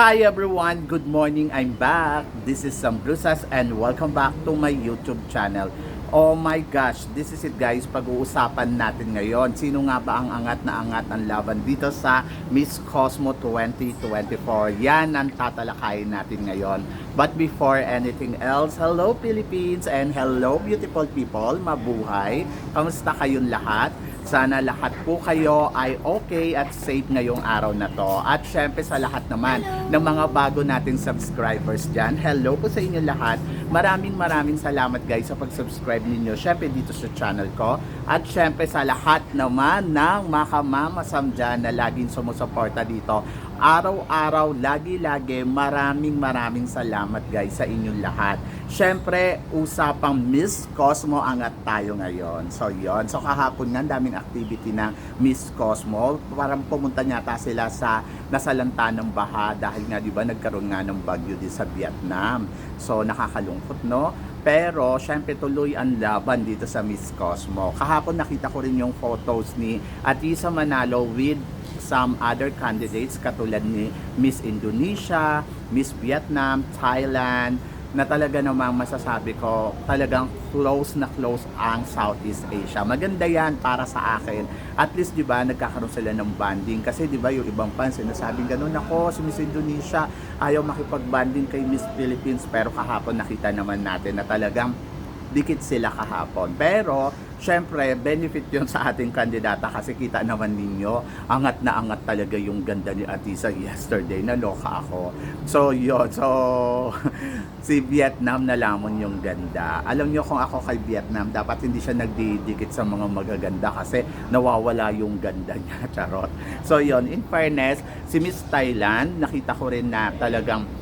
Hi everyone, good morning. I'm back. This is Sam Brusas and welcome back to my YouTube channel. Oh my gosh, this is it guys. Pag-uusapan natin ngayon. Sino nga ba ang angat na angat ang laban dito sa Miss Cosmo 2024? Yan ang tatalakayin natin ngayon. But before anything else, hello Philippines and hello beautiful people. Mabuhay. Kamusta kayong lahat? Sana lahat po kayo ay okay at safe ngayong araw na to. At syempre sa lahat naman ng mga bago nating subscribers dyan, hello po sa inyo lahat. Maraming maraming salamat guys sa pag-subscribe ninyo. Syempre dito sa channel ko. At syempre sa lahat naman ng makamamasam dyan na laging sumusuporta dito. Araw-araw, lagi-lagi, maraming maraming salamat guys sa inyong lahat. Syempre, usapang Miss Cosmo angat tayo ngayon. So, yon So, kahapon nga, daming activity ng Miss Cosmo. Parang pumunta nyata sila sa nasalanta ng baha dahil nga, di ba, nagkaroon nga ng bagyo din sa Vietnam. So, nakakalungkot, no? Pero, syempre, tuloy ang laban dito sa Miss Cosmo. Kahapon nakita ko rin yung photos ni Atisa Manalo with some other candidates katulad ni Miss Indonesia, Miss Vietnam, Thailand, na talaga namang masasabi ko talagang close na close ang Southeast Asia. Maganda yan para sa akin. At least, di ba, nagkakaroon sila ng banding. Kasi, di ba, yung ibang fans, sinasabing ganun, ako, si Miss Indonesia, ayaw makipag-banding kay Miss Philippines. Pero kahapon nakita naman natin na talagang dikit sila kahapon. Pero, syempre, benefit yon sa ating kandidata kasi kita naman ninyo, angat na angat talaga yung ganda ni Atisa yesterday. Naloka ako. So, yun. So, si Vietnam na lamon yung ganda. Alam nyo kung ako kay Vietnam, dapat hindi siya nagdidikit sa mga magaganda kasi nawawala yung ganda niya. Charot. So, yun. In fairness, si Miss Thailand, nakita ko rin na talagang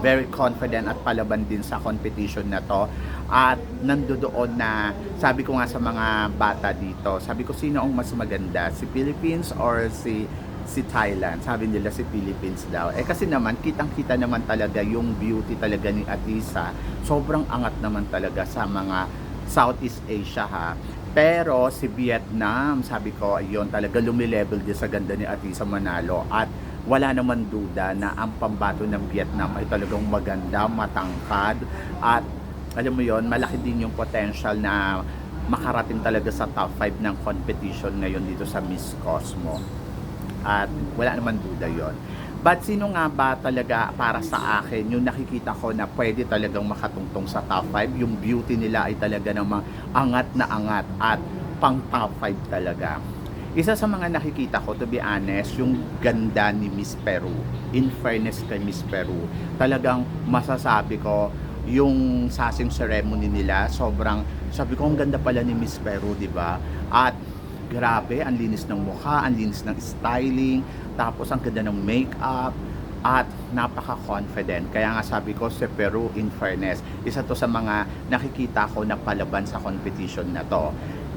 very confident at palaban din sa competition na to. At nandoon na, sabi ko nga sa mga bata dito, sabi ko sino ang mas maganda, si Philippines or si si Thailand. Sabi nila si Philippines daw. Eh kasi naman, kitang-kita naman talaga yung beauty talaga ni Atisa. Sobrang angat naman talaga sa mga Southeast Asia ha. Pero si Vietnam, sabi ko, ayun, talaga lumilevel din sa ganda ni Atisa Manalo. At wala naman duda na ang pambato ng Vietnam ay talagang maganda, matangkad, at alam mo yon malaki din yung potential na makarating talaga sa top 5 ng competition ngayon dito sa Miss Cosmo. At wala naman duda yon. But sino nga ba talaga para sa akin yung nakikita ko na pwede talagang makatungtong sa top 5? Yung beauty nila ay talaga namang angat na angat at pang top 5 talaga. Isa sa mga nakikita ko, to be honest, yung ganda ni Miss Peru. In fairness kay Miss Peru, talagang masasabi ko, yung sasing ceremony nila, sobrang, sabi ko, ang ganda pala ni Miss Peru, di ba? At grabe, ang linis ng mukha, ang linis ng styling, tapos ang ganda ng makeup, at napaka-confident. Kaya nga sabi ko si Peru in fairness, isa to sa mga nakikita ko na palaban sa competition na to.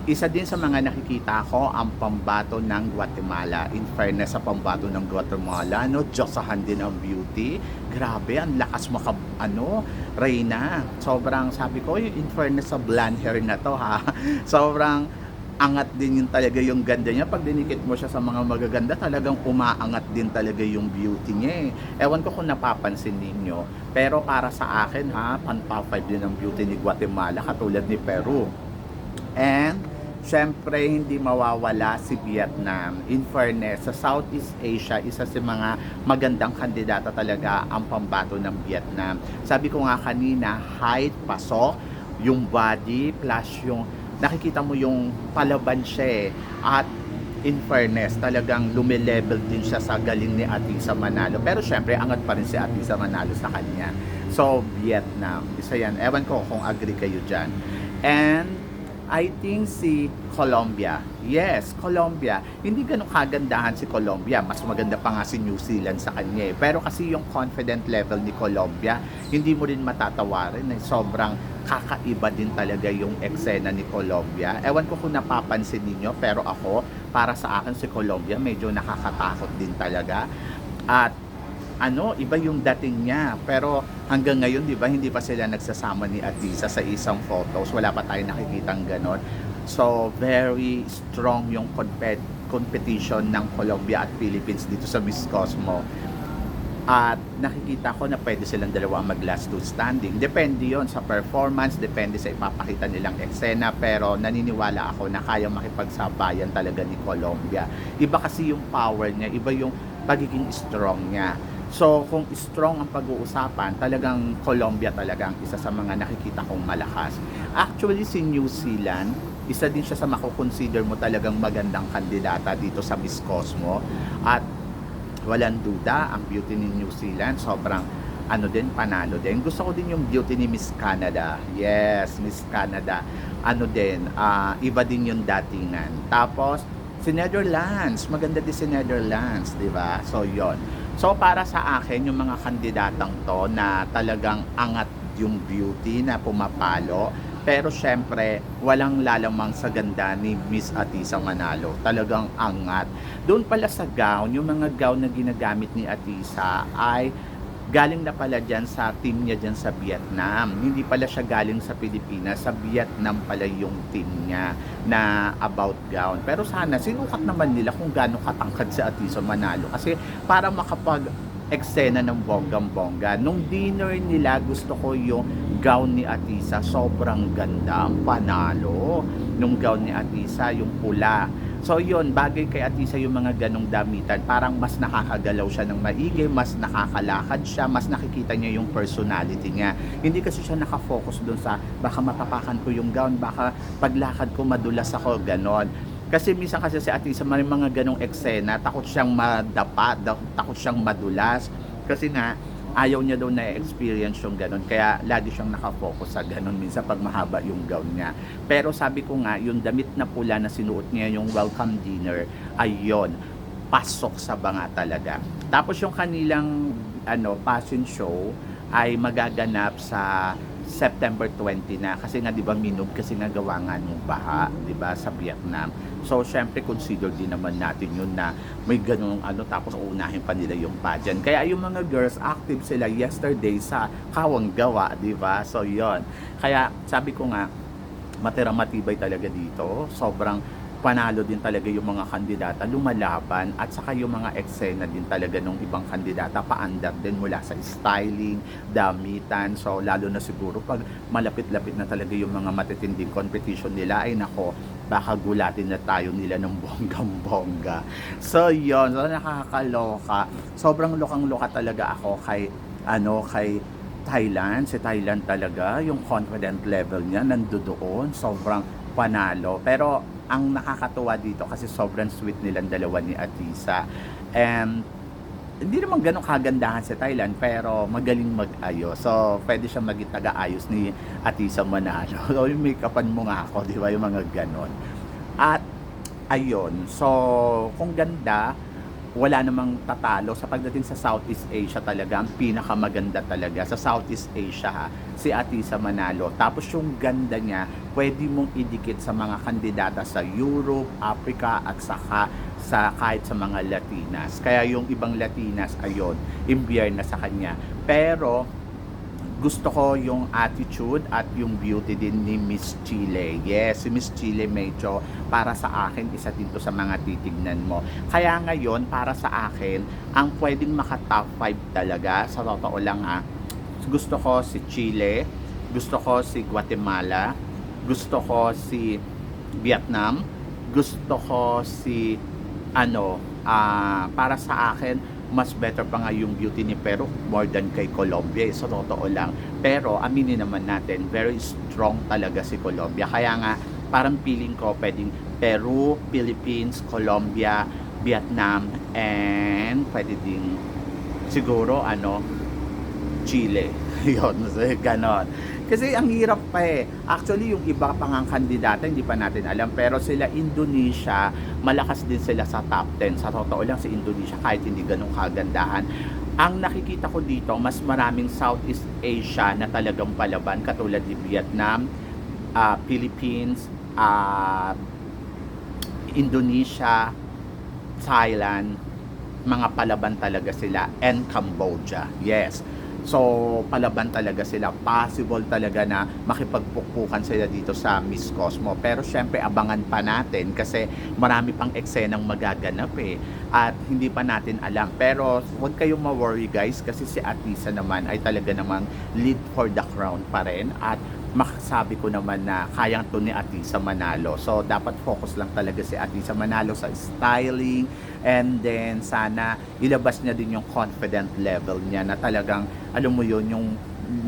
Isa din sa mga nakikita ko ang pambato ng Guatemala. In fairness sa pambato ng Guatemala, no, Diyosahan din ang beauty. Grabe, ang lakas maka, ano, Reyna. Sobrang, sabi ko, in fairness sa blonde hair na to, ha. Sobrang, angat din yung talaga yung ganda niya. Pag dinikit mo siya sa mga magaganda, talagang umaangat din talaga yung beauty niya eh. Ewan ko kung napapansin ninyo. Pero para sa akin ha, pan top 5 din ang beauty ni Guatemala katulad ni Peru. And syempre hindi mawawala si Vietnam. In fairness, sa Southeast Asia, isa sa mga magandang kandidata talaga ang pambato ng Vietnam. Sabi ko nga kanina, height, pasok, yung body, plus yung nakikita mo yung palaban siya eh. At in fairness, talagang lumilevel din siya sa galing ni Atisa Manalo. Pero syempre, angat pa rin si Atisa Manalo sa kanya. So, Vietnam. Isa yan. Ewan ko kung agree kayo dyan. And, I think si Colombia. Yes, Colombia. Hindi ganun kagandahan si Colombia. Mas maganda pa nga si New Zealand sa kanya eh. Pero kasi yung confident level ni Colombia, hindi mo rin matatawarin. Eh. Sobrang kakaiba din talaga yung eksena ni Colombia. Ewan ko kung napapansin ninyo, pero ako, para sa akin si Colombia, medyo nakakatakot din talaga. At ano, iba yung dating niya. Pero hanggang ngayon, di ba, hindi pa sila nagsasama ni Atisa sa isang photos. Wala pa tayo nakikitang ganon. So, very strong yung compet competition ng Colombia at Philippines dito sa Miss Cosmo. At nakikita ko na pwede silang dalawa ang mag-last two standing. Depende yon sa performance, depende sa ipapakita nilang eksena. Pero naniniwala ako na kaya makipagsabayan talaga ni Colombia. Iba kasi yung power niya, iba yung pagiging strong niya. So, kung strong ang pag-uusapan, talagang Colombia talaga ang isa sa mga nakikita kong malakas. Actually, si New Zealand, isa din siya sa makukonsider mo talagang magandang kandidata dito sa Miss Cosmo. At walang duda, ang beauty ni New Zealand, sobrang ano din, panalo din. Gusto ko din yung beauty ni Miss Canada. Yes, Miss Canada. Ano din, ah, iba din yung datingan. Tapos, si Netherlands, maganda din si Netherlands, di ba? So, yon So, para sa akin, yung mga kandidatang to na talagang angat yung beauty na pumapalo, pero syempre, walang lalamang sa ganda ni Miss Atisa Manalo. Talagang angat. Doon pala sa gown, yung mga gown na ginagamit ni Atisa ay galing na pala dyan sa team niya dyan sa Vietnam. Hindi pala siya galing sa Pilipinas. Sa Vietnam pala yung team niya na about gown. Pero sana, sinukat naman nila kung gaano katangkad si Atisa Manalo. Kasi para makapag eksena ng bonggang-bongga. Nung dinner nila, gusto ko yung gown ni Atisa. Sobrang ganda. Ang panalo. Nung gown ni Atisa, yung pula. So yun, bagay kay Atisa yung mga ganong damitan. Parang mas nakakagalaw siya ng maigi, mas nakakalakad siya, mas nakikita niya yung personality niya. Hindi kasi siya nakafocus doon sa baka matapakan ko yung gown, baka paglakad ko madulas ako, ganon. Kasi minsan kasi si Atisa may mga ganong eksena, takot siyang madapa, da- takot siyang madulas. Kasi nga, ayaw niya daw na-experience yung ganon. Kaya lagi siyang nakafocus sa ganon minsan pag mahaba yung gown niya. Pero sabi ko nga, yung damit na pula na sinuot niya yung welcome dinner, ayun, pasok sa banga talaga. Tapos yung kanilang ano, fashion show ay magaganap sa September 20 na kasi nga 'di ba minog kasi nga gawa nga ng baha 'di ba sa Vietnam. So syempre consider din naman natin yun na may ganung ano tapos uunahin pa nila yung pageant. Kaya yung mga girls active sila yesterday sa Kawang Gawa 'di ba? So yon. Kaya sabi ko nga matira matibay talaga dito. Sobrang panalo din talaga yung mga kandidata lumalaban at saka yung mga eksena din talaga ng ibang kandidata paandar din mula sa styling, damitan. So lalo na siguro pag malapit-lapit na talaga yung mga matitinding competition nila ay nako baka gulatin na tayo nila ng bonggang-bongga so yon so nakakaloka. Sobrang lokang-loka talaga ako kay ano kay Thailand, si Thailand talaga, yung confident level niya nandoon, sobrang panalo. Pero ang nakakatuwa dito kasi sobrang sweet nilang dalawa ni Atisa. And hindi naman ganun kagandahan sa Thailand pero magaling mag-ayos. So, pwede siya maging taga-ayos ni Atisa Manalo. So, yung make-upan mo nga ako, di ba? Yung mga ganon. At, ayun. So, kung ganda, wala namang tatalo. Sa pagdating sa Southeast Asia talaga ang pinakamaganda talaga. Sa Southeast Asia ha, si Atisa Manalo. Tapos yung ganda niya pwede mong idikit sa mga kandidata sa Europe, Africa at saka sa kahit sa mga Latinas. Kaya yung ibang Latinas ayon imbiyer na sa kanya. Pero gusto ko yung attitude at yung beauty din ni Miss Chile. Yes, si Miss Chile medyo para sa akin isa din to sa mga titignan mo. Kaya ngayon para sa akin ang pwedeng maka top 5 talaga sa totoo lang ha. Gusto ko si Chile, gusto ko si Guatemala, gusto ko si Vietnam, gusto ko si ano ah, para sa akin mas better pa nga yung beauty ni Peru more than kay Colombia eh, sa totoo lang. Pero aminin naman natin very strong talaga si Colombia. Kaya nga parang feeling ko pwedeng Peru, Philippines, Colombia, Vietnam and pwede ding siguro ano Chile. Yun ganon kasi ang hirap pa eh. Actually, yung iba pang ang kandidata, hindi pa natin alam. Pero sila Indonesia, malakas din sila sa top 10. Sa totoo lang, si Indonesia, kahit hindi ganun kagandahan. Ang nakikita ko dito, mas maraming Southeast Asia na talagang palaban, katulad ni Vietnam, ah, Philippines, ah, Indonesia, Thailand, mga palaban talaga sila, and Cambodia. Yes. So, palaban talaga sila. Possible talaga na makipagpukpukan sila dito sa Miss Cosmo. Pero syempre, abangan pa natin kasi marami pang eksenang magaganap eh. At hindi pa natin alam. Pero huwag kayong ma-worry guys kasi si Atisa naman ay talaga namang lead for the crown pa rin. At makasabi ko naman na kayang to ni Atisa manalo. So, dapat focus lang talaga si Atisa manalo sa styling and then sana ilabas niya din yung confident level niya na talagang, alam mo yun, yung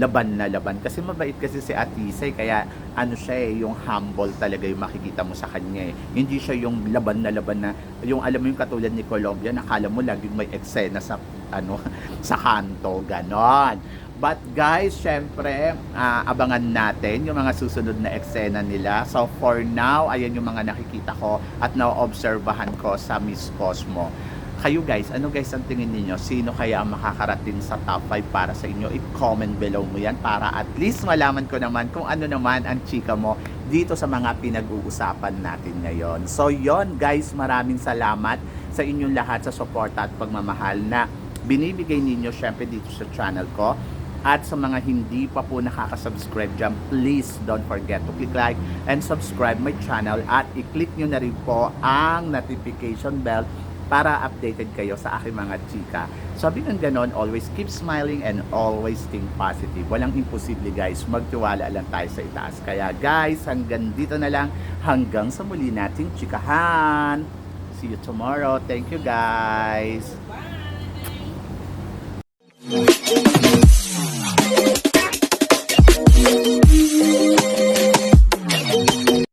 laban na laban. Kasi mabait kasi si Atisa eh, kaya ano siya eh, yung humble talaga yung makikita mo sa kanya eh. Hindi siya yung laban na laban na, yung alam mo yung katulad ni Colombia, nakala mo laging may eksena sa, ano, sa kanto, ganon. But guys, syempre, ah, abangan natin yung mga susunod na eksena nila. So for now, ayan yung mga nakikita ko at naobserbahan ko sa Miss Cosmo. Kayo guys, ano guys ang tingin ninyo? Sino kaya ang makakarating sa top 5 para sa inyo? I-comment below mo yan para at least malaman ko naman kung ano naman ang chika mo dito sa mga pinag-uusapan natin ngayon. So yon guys, maraming salamat sa inyong lahat sa suporta at pagmamahal na binibigay ninyo syempre dito sa channel ko. At sa mga hindi pa po nakaka-subscribe dyan, please don't forget to click like and subscribe my channel at i-click nyo na rin po ang notification bell para updated kayo sa aking mga chika. Sabi ng ganon, always keep smiling and always think positive. Walang imposible guys, magtiwala lang tayo sa itaas. Kaya guys, hanggang dito na lang, hanggang sa muli nating chikahan. See you tomorrow. Thank you guys.